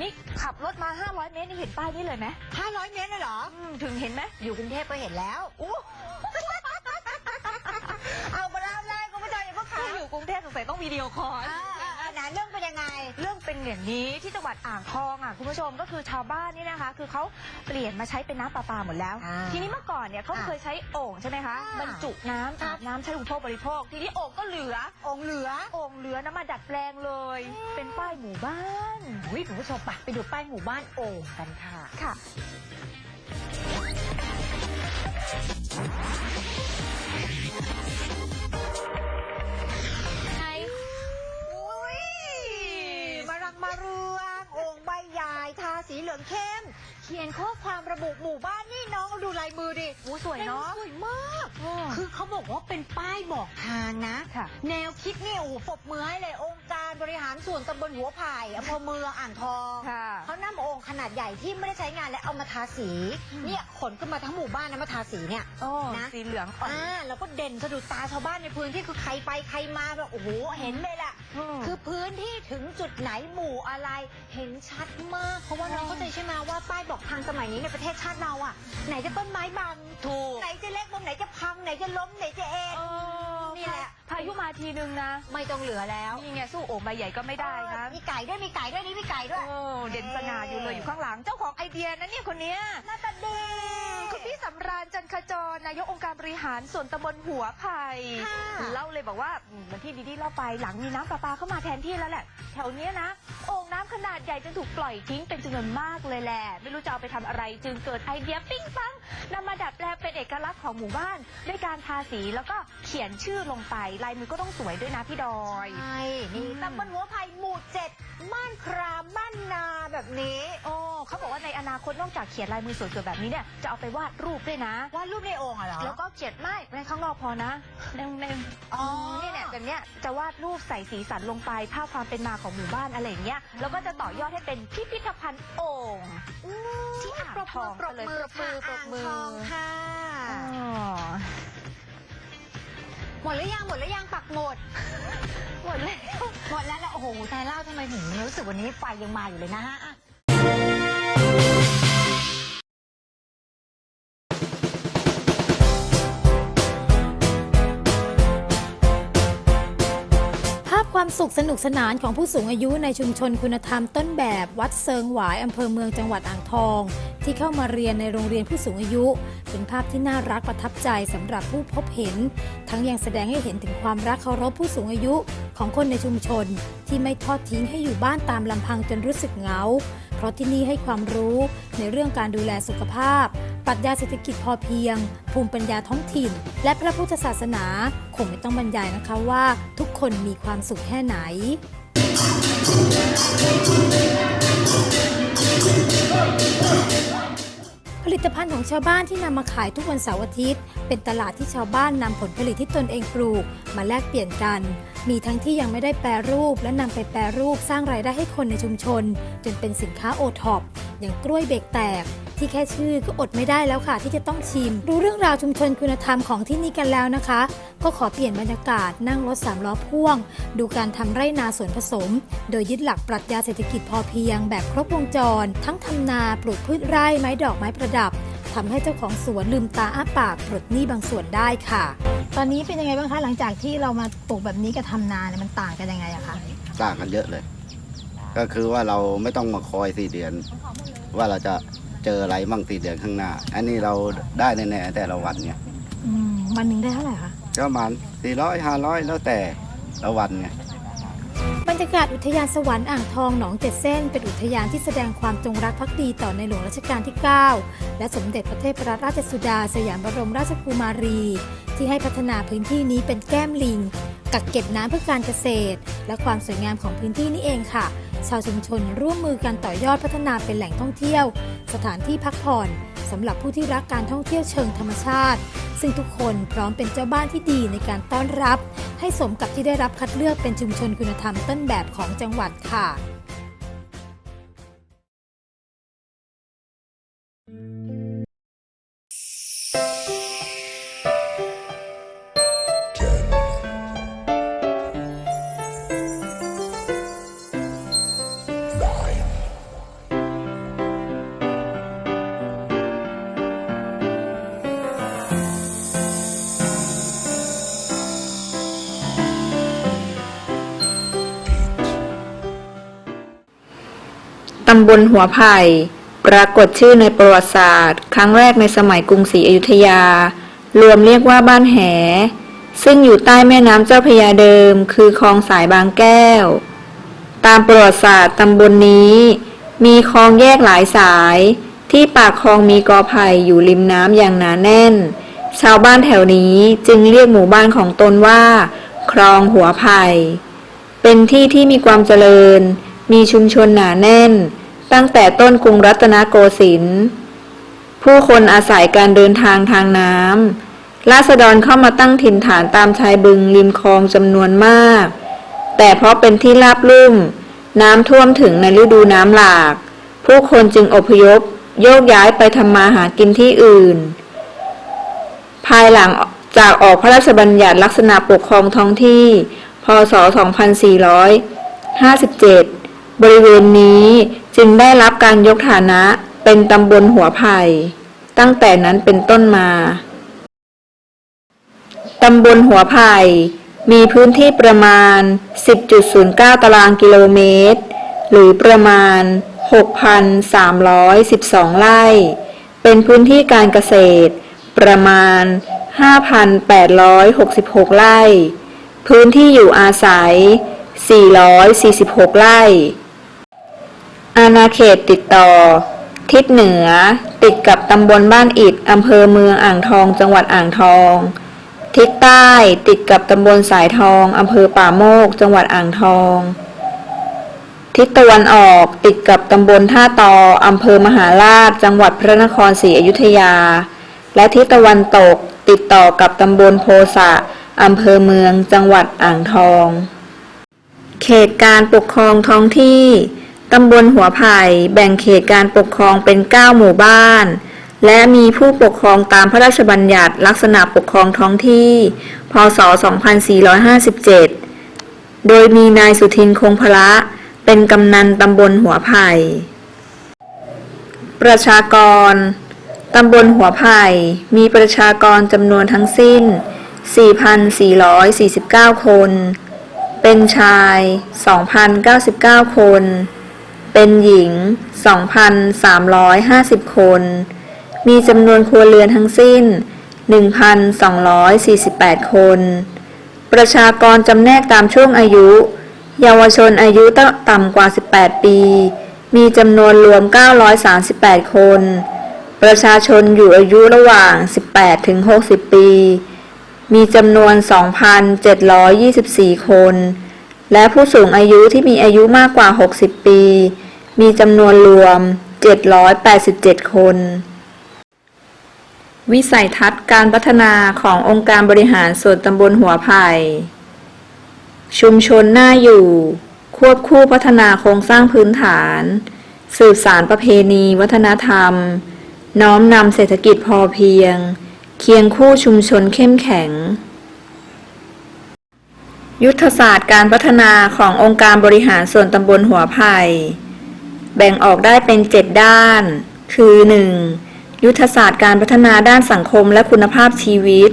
นี่ขับรถมา 500 เมตรนี่เห็นป้ายนี้เลยไหม500เมตรเลยเหรอ อืมถึงเห็นไหมอยู่กรุงเทพก็เห็นแล้ว อู้เอาไปแล้วเลยคุณผู้ชมอย่าเพิ่งถ้าขำอยู่กรุงเทพสงสัยต้องวิดีโอคอล อ่าอ่าอ่าไหน เรื่องเป็นยังไง เรื่องเป็นอย่างนี้ที่จังหวัดอ่างทองอะคุณผู้ชมก็คือชาวบ้านนี่นะคะ คือเขาเปลี่ยนมาใช้เป็นน้ำประปาหมดแล้ว อ่าทีนี้เมื่อก่อนเนี่ยเขาอ่าเคยใใช้โอ่งใช่ไหมคะอ่า บรรจุน้ำอาบน้ำใช้อุปโภคบริโภค ทีนี้โอ่งก็เหลือ องค์เหลือโอ่งเหลือน้ำมาดัดแปลงเลย เป็นป้ายหมู่บ้านอุ้ยคุณผู้ชมไปไปดูป้ายหมู่บ้านโอ่งกันค่ะ ค่ะ ระบุหมู่บ้านนี่น้องดูลายมือดิโอ้สวยเนาะ สวยมาก คือเขาบอกว่าเป็นป้ายบอกทางนะ ค่ะแนวคิดเนี่ยโอ้โหปรบมือให้เลยองค์การบริหารส่วนตำบลหัวไผ่อำเภอเมืองอ่างทองค่ะเขานำโอ่งขนาดใหญ่ที่ไม่ได้ใช้งานและเอามาทาสีอืมเนี่ยขนขึ้นมาทั้งหมู่บ้านนะมาทาสีเนี่ย โอ้นะ สีเหลืองอ่อน อ่าแล้วก็เด่นสะดุดตาชาวบ้านในพื้นที่คือใครไปใครมาแบบโอ้โหเห็นเลยล่ะมคือพื้นที่ถึงจุดไหนหมู่อะไรเห็นชัดมาก เพราะว่าน้องเข้าใจใช่ไหมว่าป้ายบอกทางสมัยนี้ในประเทศชาติเราอะ ไหนจะต้นไม้บังถูก ไหนจะเล็กมุมไหนจะพังไหนจะล้มไหนจะเอ็นเออนี่แหละพายุมาทีนึงนะ ไม่ต้องเหลือแล้วนี่ไงสู้โอ่งใบใหญ่ก็ไม่ได้นะเออมีไก่ด้วยมีไก่ด้วยนี่มีไก่ด้วยโอ้เด่นสง่าอยู่เลยอยู่ข้างหลังเจ้าของไอเดียนะเนี่ยคนเนี้ยหน้าตาดีคุณพี่สำราญจันขจรนายกองค์การบริหารส่วนตำบลหัวไผ่ค่ะเล่าเลยบอกว่าอืมเหมือนที่ดีดีเล่าไปหลังมีน้ำประปาเข้ามาแทนที่แล้วแหละ แถวเนี้ยนะโอ่งน้ำขนาดใหญ่จนถูกปล่อยทิ้งเป็นจำนวนมากเลยแหละ ไม่รู้จะเอาไปทำอะไร จึงเกิดไอเดียปิ้งปัง นำมาดัดแปลงเป็นเอกลักษณ์ของหมู่บ้าน ด้วยการทาสีแล้วก็เขียนชื่อลงไปลายมือก็ต้องสวยด้วยนะพี่ดอย ใช่นี่อืมตำบลหัวไผ่หมู่เจ็ดบ้านครามบ้านนาแบบนี้ โอ้เขาบอกว่าในอนาคตนอกจากเขียนลายมือสวยๆแบบนี้เนี่ยจะเอาไปวาดรูปด้วยนะ วาดรูปในโอ่งอะเหรอ แล้วก็เขียนไม่ในข้างนอกพอนะในในอ๋อนี่เนี่ยแบบเนี้ยจะวาดรูปใส่สีสันลงไปภาพความเป็นมาของหมู่บ้านอะไรอย่างเงี้ยแล้วก็จะต่อยอดให้เป็นพิพิธภัณฑ์โอ่งที่อ่างปรบทมือองปรบมือปรบมือปรบมืออ่างทองค่ะ อ๋อหมดหรือยังหมดหรือยังปักหมด หมดแล้วหมดแล้วแล้วโอ้โหแต่เล่าทำไมถึงรู้สึกวันนี้ไฟยังมาอยู่เลยนะฮะ ความสุขสนุกสนานของผู้สูงอายุในชุมชนคุณธรรมต้นแบบวัดเซิงหวายอำเภอเมืองจังหวัดอ่างทอง ที่เข้ามาเรียนในโรงเรียนผู้สูงอายุ เป็นภาพที่น่ารักประทับใจสำหรับผู้พบเห็น ทั้งยังแสดงให้เห็นถึงความรักเคารพผู้สูงอายุของคนในชุมชน ที่ไม่ทอดทิ้งให้อยู่บ้านตามลำพังจนรู้สึกเหงา เพราะที่นี่ให้ความรู้ในเรื่องการดูแลสุขภาพ ปรัชญาเศรษฐกิจพอเพียง ภูมิปัญญาท้องถิ่น และพระพุทธศาสนาคงไม่ต้องบรรยายนะคะว่า ทุกคนมีความสุขแค่ไหน ผลิตภัณฑ์ของชาวบ้านที่นำมาขายทุกวันเสาร์อาทิตย์ เป็นตลาดที่ชาวบ้านนำผลผลิตที่ตนเองปลูก มาแลกเปลี่ยนกัน มีทั้งที่ยังไม่ได้แปรรูปและนำไปแปรรูปสร้างรายได้ให้คนในชุมชน จนเป็นสินค้าโอท็อปอย่างกล้วยเบรกแตก ที่แค่ชื่อก็อดไม่ได้แล้วค่ะ ที่จะต้องชิม รู้เรื่องราวชุมชนคุณธรรมของที่นี่กันแล้วนะคะ ก็ขอเปลี่ยนบรรยากาศนั่งรถสามล้อพ่วง ดูการทำไร่นาสวนผสม โดยยึดหลักปรัชญาเศรษฐกิจพอเพียงแบบครบวงจร ทั้งทำนาปลูกพืชไร่ไม้ดอกไม้ประดับ ทำให้เจ้าของสวนลืมตาอ้าปากปลดหนี้บางส่วนได้ค่ะ ตอนนี้เป็นยังไงบ้างคะหลังจากที่เรามาปลูกแบบนี้กับทำนาเนี่ยมันต่างกันยังไงอะคะต่างกันเยอะเลย ก็คือว่าเราไม่ต้องมาคอยสี่เดือน ว่าเราจะเจออะไรบ้างสี่เดือนข้างหน้า อันนี้เราได้แน่ๆแต่ละวันเนี่ยอืมวันหนึ่งได้เท่าไหร่คะก็ประมาณสี่ร้อยห้าร้อยแล้วแต่ละวันไง บรรยากาศอุทยานสวรรค์อ่างทองหนองเจ็ดเส้น เป็นอุทยานที่แสดงความจงรักภักดีต่อในหลวงรัชกาลที่ 9 และสมเด็จพระเทพรัตนราชสุดา สยามบรมราชกุมารี ที่ให้พัฒนาพื้นที่นี้เป็นแก้มลิง กักเก็บน้ำเพื่อการเกษตร และความสวยงามของพื้นที่นี่เองค่ะ ชาวชุมชนร่วมมือกันต่อยอดพัฒนาเป็นแหล่งท่องเที่ยว สถานที่พักผ่อนสำหรับผู้ที่รักการท่องเที่ยวเชิงธรรมชาติ ซึ่งทุกคนพร้อมเป็นเจ้าบ้านที่ดีในการต้อนรับ ให้สมกับที่ได้รับคัดเลือกเป็นชุมชนคุณธรรมต้นแบบของจังหวัดค่ะำบลหัวไผ่ ปรากฏชื่อในประวัติศาสตร์ ครั้งแรกในสมัยกรุงศรีอยุธยา รวมเรียกว่าบ้านแห ซึ่งอยู่ใต้แม่น้ำเจ้าพระยาเดิม คือคลองสายบางแก้ว ตามประวัติศาสตร์ตำบลนนี้ มีคลองแยกหลายสาย ที่ปากคลองมีกอไผ่อยู่ริมน้ำอย่างหนาแน่น ชาวบ้านแถวนี้จึงเรียกหมู่บ้านของตนว่า คลองหัวไผ่เป็นที่ที่มีความเจริญ มีชุมชนหนาแน่น ตั้งแต่ต้นกรุงรัตนโกสินทร์ผู้คนอาศัยการเดินทางทางน้ำราษฎรเข้ามาตั้งถิ่นฐานตามชายบึงริมคลองจำนวนมาก แต่เพราะเป็นที่ราบลุ่ม น้ำท่วมถึงในฤดูน้ำหลาก ผู้คนจึงอพยพ โยกย้ายไปทำมาหากินที่อื่น ภายหลังจากออกพระราชบัญญัติลักษณะปกครองท้องที่ พศ 2457 บริเวณนี้ จึงได้รับการยกฐานะเป็นตำบลหัวไผ่ตั้งแต่นั้นเป็นต้นมา ตำบลหัวไผ่มีพื้นที่ประมาณ 10.09 ตารางกิโลเมตร หรือประมาณ 6,312 ไร่ เป็นพื้นที่การเกษตร ประมาณ 5,866 ไร่ พื้นที่อยู่อาศัย 446 ไร่ อาณาเขตติดต่อ ทิศเหนือ ติดกับตำบลบ้านอิดอำเภอเมืองอ่างทอง จังหวัดอ่างทอง ทิศใต้ติดกับตำบลสายทองอำเภอป่าโมก จังหวัดอ่างทอง ทิศตะวันออกติดกับตำบลท่าตออำเภอมหาราช จังหวัดพระนครศรีอยุธยา และทิศตะวันตกติดต่อกับตำบลโพสะอำเภอเมือง จังหวัดอ่างทอง เขตการปกครองท้องที่ ตำบลหัวไผ่แบ่งเขตการปกครองเป็น 9 หมู่บ้าน และมีผู้ปกครองตามพระราชบัญญัติลักษณะปกครองท้องที่ พศ 2457 โดยมีนายสุทินคงพละ เป็นกำนันตำบลหัวไผ่ ประชากร ตำบลหัวไผ่ มีประชากรจำนวนทั้งสิ้น 4,449 คน เป็นชาย 2,099 คน เป็นหญิง 2,350 คน มีจำนวนครัวเรือนทั้งสิ้น 1,248 คน ประชากรจำแนกตามช่วงอายุ เยาวชนอายุต่ำกว่า 18 ปี มีจำนวนรวม 938 คน ประชาชนอยู่อายุระหว่าง 18 ถึง 60 ปี มีจำนวน 2,724 คน และผู้สูงอายุที่มีอายุมากกว่า 60 ปี มีจำนวนรวม 787 คน วิสัยทัศน์การพัฒนาขององค์การบริหารส่วนตำบลหัวไผ่ ชุมชนน่าอยู่ ควบคู่พัฒนาโครงสร้างพื้นฐาน สืบสารประเพณีวัฒนธรรม น้อมนำเศรษฐกิจพอเพียง เคียงคู่ชุมชนเข้มแข็ง ยุทธศาสตร์การพัฒนาขององค์การบริหารส่วนตำบลหัวไผ่แบ่งออกได้เป็น 7 ด้าน คือ 1. ยุทธศาสตร์การพัฒนาด้านสังคมและคุณภาพชีวิต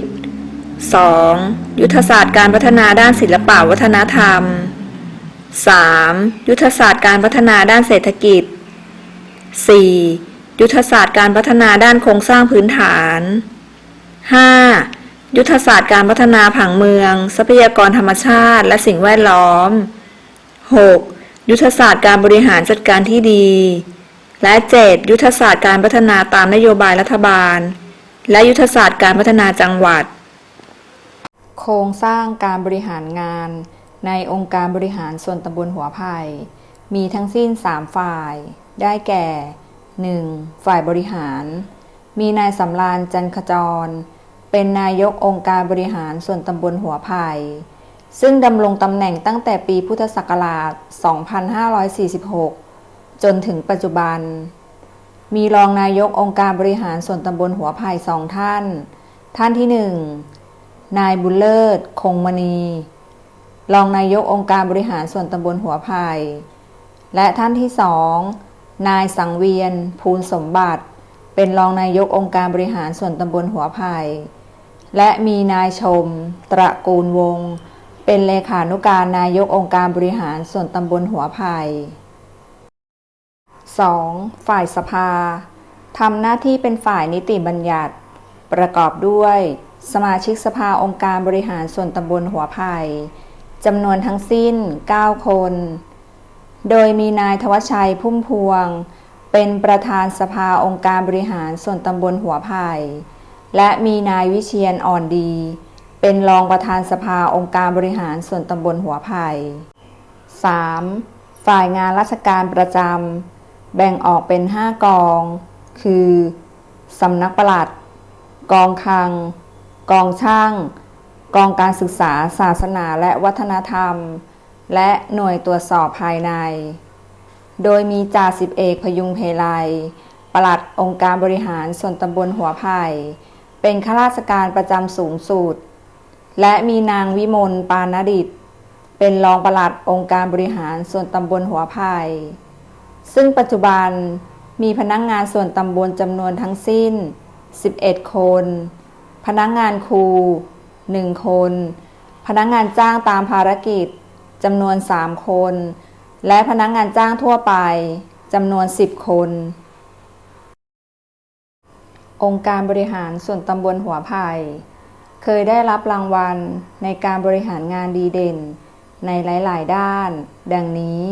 2. ยุทธศาสตร์การพัฒนาด้านศิลปะวัฒนธรรม 3. ยุทธศาสตร์การพัฒนาด้านเศรษฐกิจ 4. ยุทธศาสตร์การพัฒนาด้านโครงสร้างพื้นฐาน 5. ยุทธศาสตร์การพัฒนาผังเมือง ทรัพยากรธรรมชาติ และสิ่งแวดล้อม 6. ยุทธศาสตร์การบริหารจัดการที่ดี และ 7. ยุทธศาสตร์การพัฒนาตามนโยบายรัฐบาล และยุทธศาสตร์การพัฒนาจังหวัด โครงสร้างการบริหารงาน ในองค์การบริหารส่วนตำบลหัวไผ่มีทั้งสิ้น 3 ฝ่าย ได้แก่ 1. ฝ่ายบริหาร มีนายสำราญจันขจร เป็นนายกองค์การบริหารส่วนตำบลหัวไผ่ซึ่งดำรงตำแหน่งตั้งแต่ปีพุทธศักราช 2546 จนถึงปัจจุบัน มีรองนายกองค์การบริหารส่วนตำบลหัวไผ่สองท่าน ท่านที่หนึ่งนายบุญเลิศ คงมณี รองนายกองค์การบริหารส่วนตำบลหัวไผ่และท่านที่สองนายสังเวียน ภูลสมบัติ เป็นรองนายกองค์การบริหารส่วนตำบลหัวไผ่ และมีนายชม ตระกูลวงศ์เป็นเลขานุการนายกองค์การบริหารส่วนตำบลหัวไผ่ 2. ฝ่ายสภาทำหน้าที่เป็นฝ่ายนิติบัญญัติ ประกอบด้วย สมาชิกสภาองค์การบริหารส่วนตำบลหัวไผ่จำนวนทั้งสิ้น 9 คน โดยมีนายทวชชัยพุ่มพวง เป็นประธานสภาองค์การบริหารส่วนตำบลหัวไผ่ และมีนายวิเชียนอ่อนดี เป็นรองประธานสภาองค์การบริหารส่วนตำบลหัวไผ่ 3. ฝ่ายงานราชการประจำ แบ่งออกเป็น 5 กอง คือสำนักปลัด กองคลัง กองช่าง กองการศึกษาศาสนาและวัฒนธรรม และหน่วยตรวจสอบภายใน โดยมีจ่าสิบเอกพยุงเพไลยปลัดองค์การบริหารส่วนตำบลหัวไผ่ เป็นข้าราชการประจำสูงสุดและมีนางวิมลปานดิต เป็นรองปลัดองค์การบริหารส่วนตำบลหัวไผ่ซึ่งปัจจุบันมีพนักงงานส่วนตำบลจำนวนทั้งสิ้น 11 คน พนักงงานครู 1 คน พนักงงานจ้างตามภารกิจจำนวน 3 คน และพนักงงานจ้างทั่วไปจำนวน 10 คน องค์การบริหารส่วนตำบลหัวไผ่เคยได้รับรางวัลในการบริหารงานดีเด่น ในหลาย ๆ ด้าน ดังนี้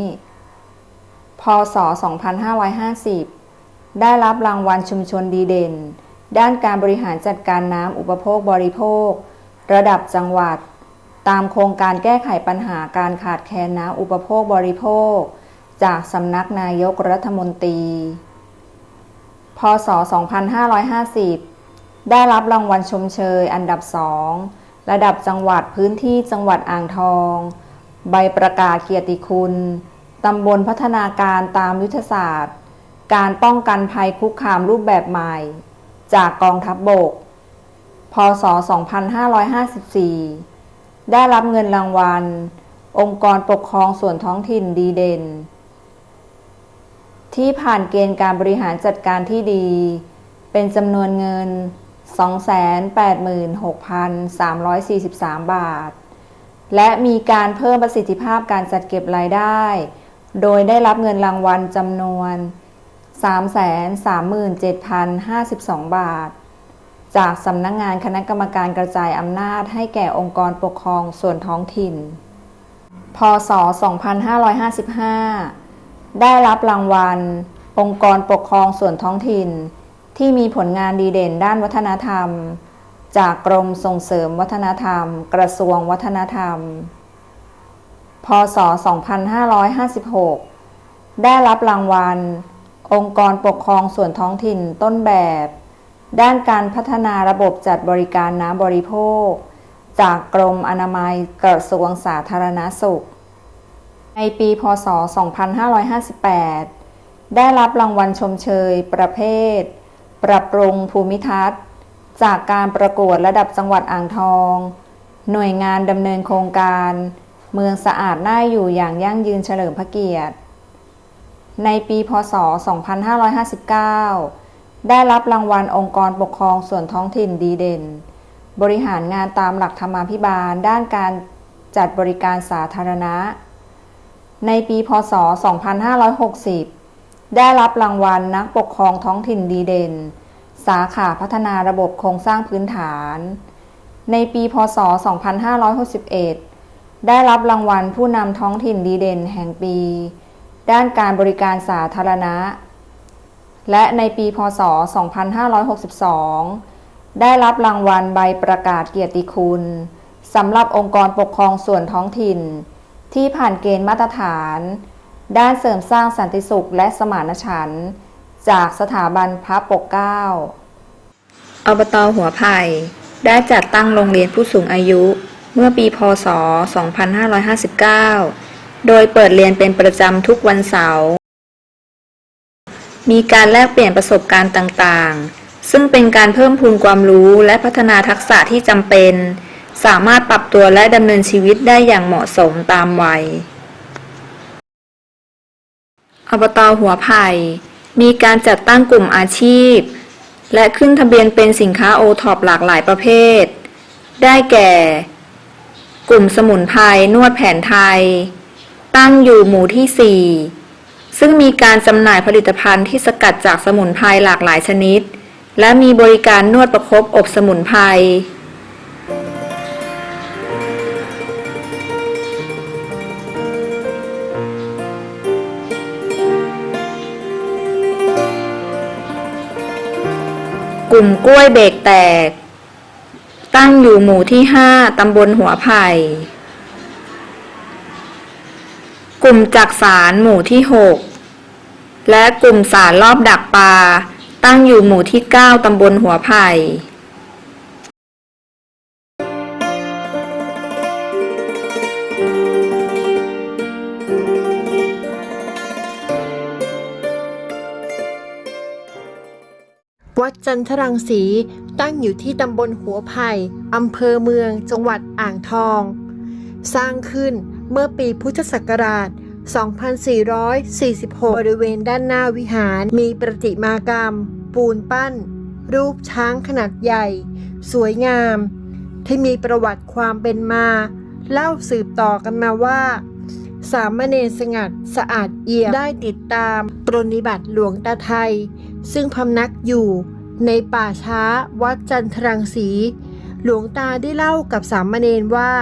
พศ 2550 ได้รับรางวัลชุมชนดีเด่น ด้านการบริหารจัดการน้ำอุปโภคบริโภค ระดับจังหวัด ตามโครงการแก้ไขปัญหาการขาดแคลนน้ำอุปโภคบริโภค จากสำนักนายกรัฐมนตรี พศ 2550 ได้รับรางวัลชมเชยอันดับสองระดับจังหวัดพื้นที่จังหวัดอ่างทอง ใบประกาศเกียรติคุณ ตำบลพัฒนาการตามยุทธศาสตร์ การป้องกันภัยคุกคามรูปแบบใหม่ จากกองทัพบบก พศ 2554 ได้รับเงินรางวัล องค์กรปกครองส่วนท้องถิ่นดีเด่น ที่ผ่านเกณฑ์การบริหารจัดการที่ดี เป็นจำนวนเงิน 286,343 บาท และมีการเพิ่มประสิทธิภาพการจัดเก็บรายได้ โดยได้รับเงินรางวัลจำนวน 337,052 บาท จากสำนักงงานคณะกรรมการกระจายอำนาจให้แก่องค์กรปกครองส่วนท้องถิ่น พศ 2555 ได้รับรางวัล องค์กรปกครองส่วนท้องถิ่น ที่มีผลงานดีเด่นด้านวัฒนธรรม จากกรมส่งเสริมวัฒนธรรม กระทรวงวัฒนธรรม พศ 2556 ได้รับรางวัล องค์กรปกครองส่วนท้องถิ่นต้นแบบ ด้านการพัฒนาระบบจัดบริการน้ำบริโภค จากกรมอนามัยกระทรวงสาธารณสุข ในปีพศ 2558 ได้รับรางวัลชมเชยประเภท ปรับปรุงภูมิทัศน์ จากการประกวดระดับจังหวัดอ่างทอง หน่วยงานดำเนินโครงการ เมืองสะอาดน่าอยู่อย่างยั่งยืนเฉลิมพระเกียรติ ในปีพศ 2559 ได้รับรางวัลองค์กรปกครองส่วนท้องถิ่นดีเด่น บริหารงานตามหลักธรรมาภิบาลด้านการจัดบริการสาธารณะ ในปีพศ 2560 ได้รับรางวัลนักปกครองท้องถิ่นดีเด่น สาขาพัฒนาระบบโครงสร้างพื้นฐาน ในปีพศ 2561 ได้รับรางวัลผู้นำท้องถิ่นดีเด่นแห่งปี ด้านการบริการสาธารณะ และในปีพศ 2562 ได้รับรางวัลใบประกาศเกียรติคุณสำหรับองค์กรปกครองส่วนท้องถิ่น ที่ผ่านเกณฑ์มาตรฐาน ด้านเสริมสร้างสันติสุขและสมานฉันท์จากสถาบันพระปกเกล้าอบตหัวไผ่ได้จัดตั้งโรงเรียนผู้สูงอายุเมื่อปีพศ 2559 โดยเปิดเรียนเป็นประจำทุกวันเสาร์ มีการแลกเปลี่ยนประสบการณ์ต่างๆ ซึ่งเป็นการเพิ่มพูนความรู้และพัฒนาทักษะที่จำเป็น สามารถปรับตัวและดำเนินชีวิตได้อย่างเหมาะสมตามวัย อบตหัวไผ่ มีการจัดตั้งกลุ่มอาชีพ และขึ้นทะเบียนเป็นสินค้าโอท็อปหลากหลายประเภท ได้แก่ กลุ่มสมุนไพรนวดแผนไทย ตั้งอยู่หมู่ที่ 4 ซึ่งมีการจำหน่ายผลิตภัณฑ์ที่สกัดจากสมุนไพรหลากหลายชนิด และมีบริการนวดประคบอบสมุนไพร กลุ่มกล้วยเบรกแตก ตั้งอยู่หมู่ที่ 5 ตำบลหัวไผ่ กลุ่มจักสารหมู่ที่ 6 และกลุ่มสารรอบดักปลา ตั้งอยู่หมู่ที่ 9 ตำบลหัวไผ่ วัดจันทรังสี ตั้งอยู่ที่ตำบลหัวไผ่อำเภอเมือง จังหวัดอ่างทอง สร้างขึ้นเมื่อปีพุทธศักราช 2446 บริเวณด้านหน้าวิหารมีประติมากรรม ปูนปั้น รูปช้างขนาดใหญ่ สวยงาม ที่มีประวัติความเป็นมา เล่าสืบต่อกันมาว่า สามเณรสงัดสะอาดเอี่ยมได้ติดตามปรนิบัติหลวงตาไทย ซึ่งพำนักอยู่ในป่าช้าวัดจันทรังสี หลวงตาได้เล่ากับสามเณรว่า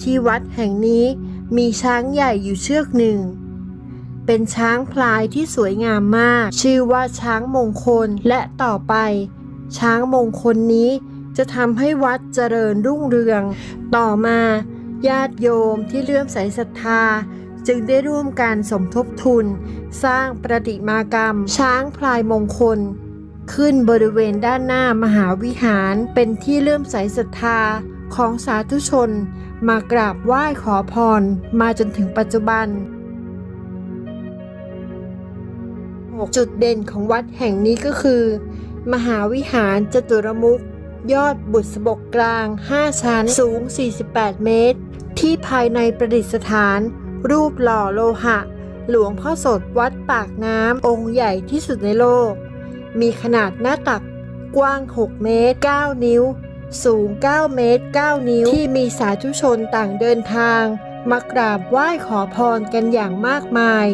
ที่วัดแห่งนี้มีช้างใหญ่อยู่เชือกหนึ่ง เป็นช้างพลายที่สวยงามมาก ชื่อว่าช้างมงคลและต่อไป ช้างมงคลนี้จะทำให้วัดเจริญรุ่งเรือง ต่อมา ญาติโยมที่เลื่อมใสศรัทธา จึงได้ร่วมกันสมทบทุน สร้างประติมากรรม ช้างพลายมงคล ขึ้นบริเวณด้านหน้ามหาวิหารเป็นที่เลื่อมใสศรัทธาของสาธุชน มากราบไหว้ขอพรมาจนถึงปัจจุบันจุดเด่นของวัดแห่งนี้ก็คือ มหาวิหารจตุรมุขยอดบุษบกกลาง 5 ชั้นสูง 48 เมตร ที่ภายในประดิษฐาน รูปหล่อโลหะ หลวงพ่อสดวัดปากน้ำองค์ใหญ่ที่สุดในโลก มีขนาดหน้าตักกว้าง 6 เมตร 9 นิ้ว สูง 9 เมตร 9 นิ้ว ที่มีสาธุชนต่างเดินทาง มากราบไหว้ขอพรกันอย่างมากมาย